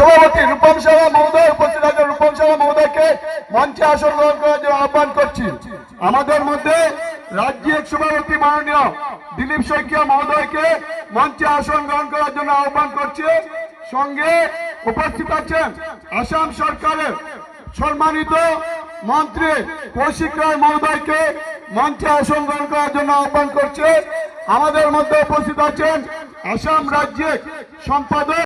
সভাপতি রূপম সাহা মহোদয় উপস্থিত আছেন। রূপম সাহা মহোদয়কে মঞ্চে আসন গ্রহণ করার জন্য আহ্বান করছি। আমাদের মধ্যে রাজ্যের সভাপতি মাননীয় দিলীপ শইকিয়া মহোদয়কে মঞ্চে আসন গ্রহণ করার জন্য আহ্বান করছি। সঙ্গে উপস্থিত আছেন আসাম সরকারের সম্মানিত মন্ত্রী কৌশিক রায় মহোদয়কে মঞ্চে আসন গ্রহণ করার জন্য আহ্বান করছে। আমাদের মধ্যে উপস্থিত আছেন আসাম রাজ্যের সম্পাদক